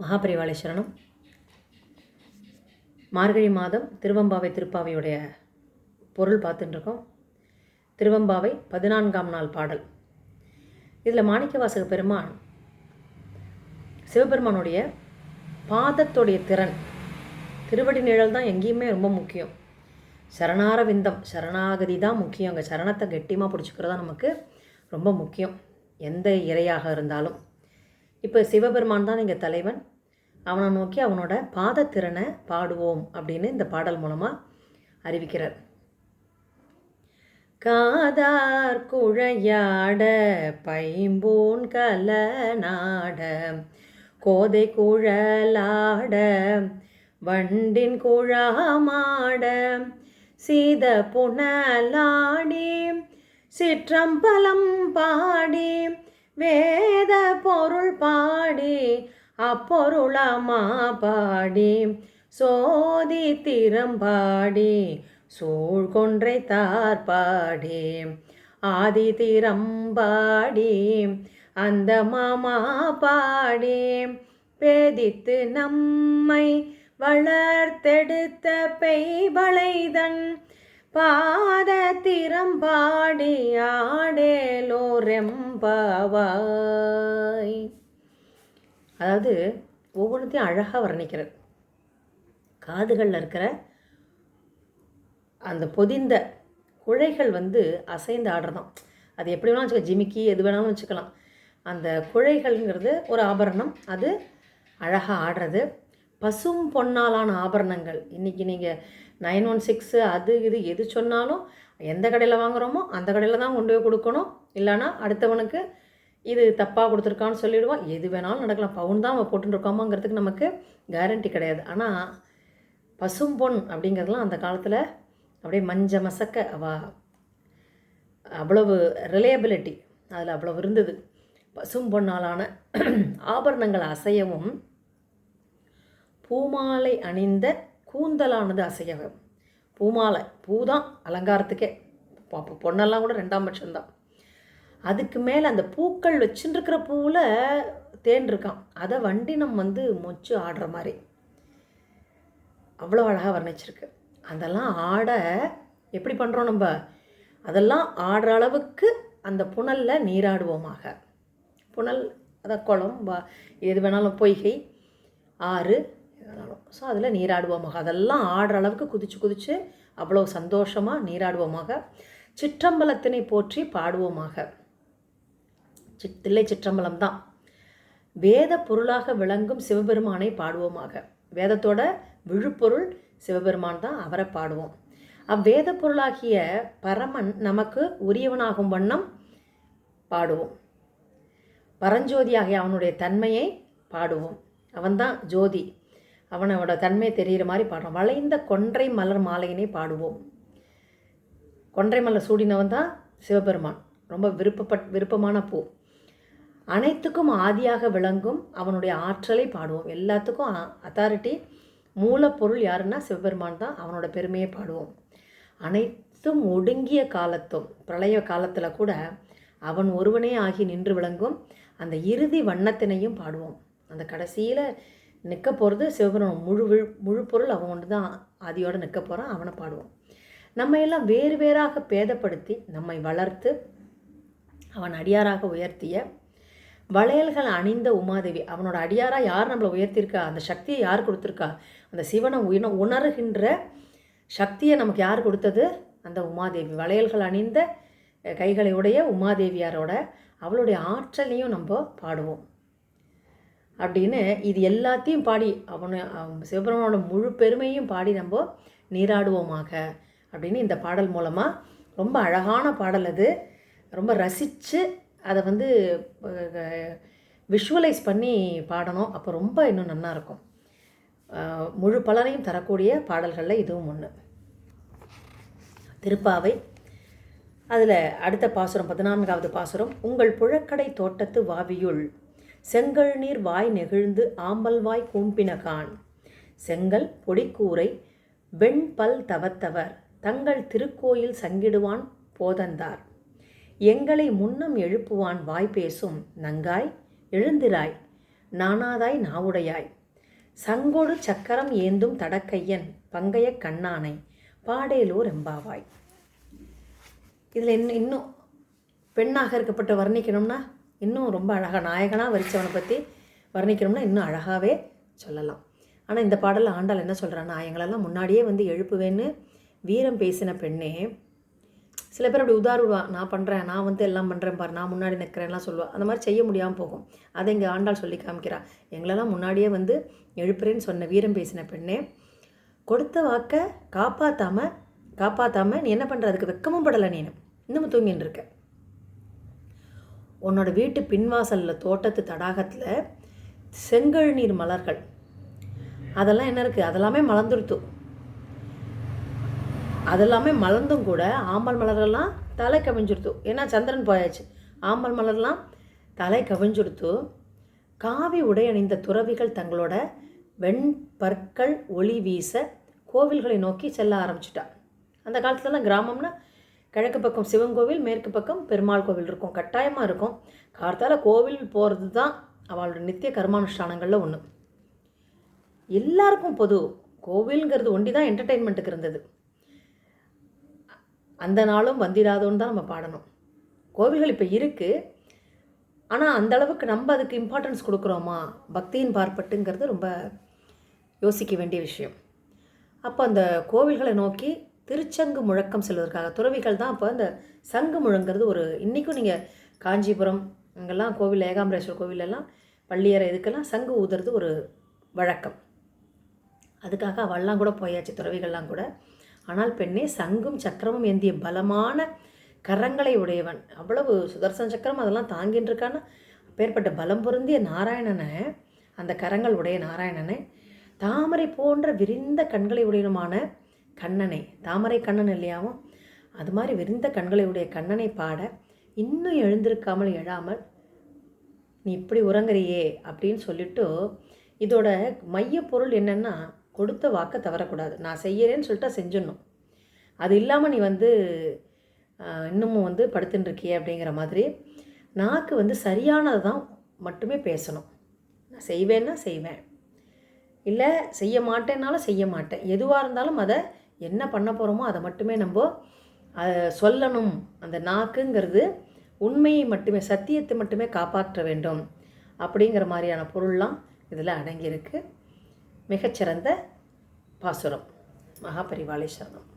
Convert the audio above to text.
மகாபரிவாளை சரணம். மார்கழி மாதம் திருவம்பாவை திருப்பாவையுடைய பொருள் பார்த்துட்டுருக்கோம். திருவம்பாவை பதினான்காம் நாள் பாடல். இதில் மாணிக்கவாசக பெருமான் சிவபெருமானுடைய பாதத்துடைய திறன் திருவடி நிழல் தான் எங்கேயுமே ரொம்ப முக்கியம். சரணார விந்தம் சரணாகதி தான் முக்கியம். அங்கே சரணத்தை கெட்டியமாக பிடிச்சிக்கிறது தான் நமக்கு ரொம்ப முக்கியம். எந்த இறையாக இருந்தாலும். இப்போ சிவபெருமான் தான் இங்கே தலைவன். அவனை நோக்கி அவனோட பாதத்திறனை பாடுவோம் அப்படின்னு இந்த பாடல் மூலமாக அறிவிக்கிறார். காதார் குழையாட பைம்பூன் கலநாட கோதை குழலாட வண்டின் குழாமாட சீத புனலாடி சிற்றம்பலம் பாடி வேத பொருள் பாடி அப்பொருளமா பாடி. சோதி திறம்பாடி சூழ்கொன்றை தார்பாடி ஆதி திறம்பாடி அந்த மாமா பாடி. பேதித்து நம்மை வளர்த்தெடுத்த பெய்வளைதன் பாத திறம்பாடி ஆடேலோரெம்பாவாய் அதாவது ஒவ்வொன்றுத்தையும் அழகாக வர்ணிக்கிறது. காதுகளில் இருக்கிற அந்த பொதிந்த குழைகள் வந்து அசைந்து ஆடுறதாம் அது எப்படி வேணாலும் வச்சுக்கலாம். ஜிமிக்கி எது வேணாலும் வச்சுக்கலாம். அந்த குழைகள்ங்கிறது ஒரு ஆபரணம். அது அழகாக ஆடுறது. பசும் பொன்னாலான ஆபரணங்கள். இன்றைக்கி நீங்கள் நைன் ஒன் சிக்ஸு அது இது எது சொன்னாலும் எந்த கடையில் வாங்குகிறோமோ அந்த கடையில் தான் கொண்டு போய் கொடுக்கணும். இல்லைனா அடுத்தவனுக்கு இது தப்பாக கொடுத்துருக்கான்னு சொல்லிவிடுவோம் எது வேணாலும் நடக்கலாம். பவுன் தான் அவன் போட்டுருக்கோமாங்கிறதுக்கு நமக்கு கேரண்டி கிடையாது. ஆனால் பசும் பொன் அப்படிங்கிறதுலாம் அந்த காலத்தில் அப்படியே மஞ்ச மசக்க அவ அவ்வளவு ரிலையபிலிட்டி அதில் அவ்வளவு இருந்தது. பசும் பொன்னாலான ஆபரணங்கள் அசையவும் பூமாலை அணிந்த கூந்தலானது அசையவும். பூமாலை பூ தான் அலங்காரத்துக்கே. பொண்ணெல்லாம் கூட ரெண்டாம் பட்சம்தான். அதுக்கு மேலே அந்த பூக்கள் வச்சுருக்கிற பூவில் தேன் இருக்கான் அதை வண்டினம் வந்து மொச்சு ஆடுற மாதிரி அவ்வளோ அழகாக வர்ணிச்சிருக்கு. அதெல்லாம் ஆட எப்படி பண்ணுறோம் நம்ம அதெல்லாம் ஆடுற அளவுக்கு அந்த புனலில் நீராடுவோமாக. புனல் அதை குளம் வா எது வேணாலும் பொய்கை ஆறு எது வேணாலும். ஸோ அதில் நீராடுவோமாக. அதெல்லாம் ஆடுற அளவுக்கு குதிச்சு குதித்து அவ்வளோ சந்தோஷமாக நீராடுவோமாக. சிற்றம்பலத்தினை போற்றி பாடுவோமாக. சித் தில்லை சிற்றம்பலம் தான் வேத பொருளாக விளங்கும் சிவபெருமானை பாடுவோமாக. வேதத்தோட விழுப்பொருள் சிவபெருமான் தான் அவரை பாடுவோம். அவ்வேத பொருளாகிய பரமன் நமக்கு உரியவனாகும் வண்ணம் பாடுவோம். பரஞ்சோதியாகிய அவனுடைய தன்மையை பாடுவோம். அவன்தான் ஜோதி. அவனோட தன்மை தெரிகிற மாதிரி பாடுறோம் வளைந்த கொன்றை மலர் மாலையினை பாடுவோம். கொன்றை மலர் சூடினவன் தான் சிவபெருமான். ரொம்ப விருப்பப்பட் விருப்பமான பூ. அனைத்துக்கும் ஆதியாக விளங்கும் அவனுடைய ஆற்றலை பாடுவோம். எல்லாத்துக்கும் அத்தாரிட்டி மூலப்பொருள் யாருன்னா சிவபெருமான் தான் அவனோட பெருமையை பாடுவோம். அனைத்தும் ஒடுங்கிய காலத்தும் பிரளய காலத்தில் கூட அவன் ஒருவனே ஆகி நின்று விளங்கும் அந்த இறுதி வண்ணத்தினையும் பாடுவோம். அந்த கடைசியில் நிற்க போகிறது சிவபெருமான். முழு விழு முழு பொருள் அவன் ஒன்று தான் ஆதியோடு நிற்க போகிறான் அவனை பாடுவோம். நம்ம எல்லாம் வேறு வேறாக பேதப்படுத்தி நம்மை வளர்த்து அவன் அடியாராக உயர்த்திய வளையல்கள் அணிந்த உமாதேவி அவனோட அடியாராக யார் நம்மளை உயர்த்தியிருக்கா? அந்த சக்தியை யார் கொடுத்துருக்கா? அந்த சிவனை உயின உணர்கின்ற சக்தியை நமக்கு யார் கொடுத்தது? அந்த உமாதேவி. வளையல்கள் அணிந்த கைகளை உடைய உமாதேவியாரோட அவளுடைய ஆற்றலையும் நம்ம பாடுவோம். அப்படின்னு இது எல்லாத்தையும் பாடி அவனை சிவபெருமானோட முழு பெருமையும் பாடி நம்ம நீராடுவோமாக அப்படின்னு இந்த பாடல் மூலமாக ரொம்ப அழகான பாடல் அது. ரொம்ப ரசித்து அதை வந்து விஷுவலைஸ் பண்ணி பாடணும். அப்போ ரொம்ப இன்னும் நல்லா இருக்கும். முழு பலனையும் தரக்கூடிய பாடல்களில் இதுவும் ஒன்று திருப்பாவை. அதில் அடுத்த பாசுரம் பதினான்காவது பாசுரம். உங்கள் புழக்கடை தோட்டத்து வாவியுள் செங்கல் நீர் வாய் நெகிழ்ந்து ஆம்பல் வாய் கூம்பினகான் செங்கல் பொடிக்கூரை வெண்பல் தவத்தவர் தங்கள் திருக்கோயில் சங்கிடுவான் போதந்தார். எங்களை முன்னம் எழுப்புவான் வாய் பேசும் நங்காய் எழுந்திராய் நானாதாய் நாவுடையாய். சங்கொடு சக்கரம் ஏந்தும் தடக்கையன் பங்கைய கண்ணானை பாடேலூர் எம்பாவாய். இதில் இன்னும் இன்னும் பெண்ணாக இருக்கப்பட்ட வர்ணிக்கணும்னா இன்னும் ரொம்ப அழகாக நாயகனாக வரிச்சவனை பற்றி வர்ணிக்கணும்னா இன்னும் அழகாகவே சொல்லலாம். ஆனால் இந்த பாடலில் ஆண்டாள் என்ன சொல்கிறான்னா எங்களெல்லாம் முன்னாடியே வந்து எழுப்புவேன்னு வீரம் பேசின பெண்ணே சில பேர் அப்படி உதாருவா நான் பண்ணுறேன் நான் வந்து எல்லாம் பண்ணுறேன் பாரு நான் முன்னாடி நிற்கிறேன்லாம் சொல்லுவாள் அந்த மாதிரி செய்ய முடியாமல் போகும். அதை இங்கே ஆண்டாள் சொல்லி காமிக்கிறா. எங்களெல்லாம் முன்னாடியே வந்து எழுப்புறேன்னு சொன்ன வீரம் பேசின பெண்ணே கொடுத்த வாக்கை காப்பாற்றாம காப்பாற்றாம நீ என்ன பண்ணுற அதுக்கு வெக்கமும் படலை நீ இன்னமும் தூங்கின்னு இருக்க. உன்னோட வீட்டு பின்வாசலில் தோட்டத்து தடாகத்தில் செங்கல் நீர் மலர்கள். அதெல்லாம் என்ன இருக்குது அதெல்லாமே அதெல்லாமே மலர்ந்தும் கூட ஆம்பல் மலரெல்லாம் தலை கவிஞ்சிருத்து ஏன்னா சந்திரன் போயாச்சு. ஆம்பல் மலர்லாம் தலை கவிஞ்சிருத்து காவி உடை அணிந்த துறவிகள் தங்களோட வெண்பற்கள் ஒளி வீச கோவில்களை நோக்கி செல்ல ஆரம்பிச்சிட்டா. அந்த காலத்துலலாம் கிராமம்னா கிழக்கு பக்கம் சிவன் கோவில் மேற்கு பக்கம் பெருமாள் கோவில் இருக்கும். கட்டாயமாக இருக்கும். காலத்தால் கோவில் போகிறது தான் அவளோட நித்திய கர்மானுஷ்டானங்களில் ஒன்று எல்லாருக்கும் பொது கோவில்ங்கிறது ஒண்டி தான் என்டர்டெயின்மெண்ட்டுக்கு இருந்தது. அந்த நாளும் வந்திராதோன்னு தான் நம்ம பாடணும். கோவில்கள் இப்போ இருக்குது ஆனால் அந்த அளவுக்கு நம்ம அதுக்கு இம்பார்ட்டன்ஸ் கொடுக்குறோமா? பக்தியின் பார்ப்பட்டுங்கிறது ரொம்ப யோசிக்க வேண்டிய விஷயம். அப்போ அந்த கோவில்களை நோக்கி திருச்சங்கு முழக்கம் செல்வதற்காக துறவிகள் தான் அப்போ அந்த சங்கு முழங்கிறது ஒரு இன்றைக்கும் நீங்கள் காஞ்சிபுரம் அங்கெல்லாம் கோவில் ஏகாம்பரேஸ்வர் கோவிலெல்லாம் பள்ளியறை இதுக்கெல்லாம் சங்கு ஊதுறது ஒரு வழக்கம். அதுக்காக அவள்லாம் கூட போயாச்சு துறவிகள்லாம் கூட. ஆனால் பெண்ணே சங்கும் சக்கரமும் ஏந்திய பலமான கரங்களை உடையவன். அவ்வளவு சுதர்சன சக்கரம் அதெல்லாம் தாங்கின்னு அப்பேற்பட்ட பலம் பொருந்திய நாராயணனை அந்த கரங்கள் உடைய நாராயணனை தாமரை போன்ற விரிந்த கண்களை உடையனுமான கண்ணனை தாமரை கண்ணன் இல்லையாவும் அது மாதிரி விரிந்த கண்களை உடைய கண்ணனை பாட இன்னும் எழுந்திருக்காமல் எழாமல் நீ இப்படி உறங்குறியே அப்படின்னு சொல்லிட்டு இதோட மையப்பொருள் என்னென்னா கொடுத்த வாக்கை தவறக்கூடாது. நான் செய்யறேன்னு சொல்லிட்டு செஞ்சிடணும். அது இல்லாமல் நீ வந்து இன்னமும் வந்து படுத்துட்டுருக்கிய அப்படிங்கிற மாதிரி நாக்கு வந்து சரியானதை தான் மட்டுமே பேசணும். நான் செய்வேன்னா செய்வேன். இல்லை செய்ய மாட்டேன்னாலும் செய்ய மாட்டேன். எதுவாக இருந்தாலும் அதை என்ன பண்ண போகிறோமோ அதை மட்டுமே நம்ம சொல்லணும். அந்த நாக்குங்கிறது உண்மையை மட்டுமே சத்தியத்தை மட்டுமே காப்பாற்ற வேண்டும். அப்படிங்கிற மாதிரியான பொருள்லாம் இதில் அடங்கியிருக்கு. மிகச்சிறந்த பாசுரம் மகாபரிவாளை சரணம்.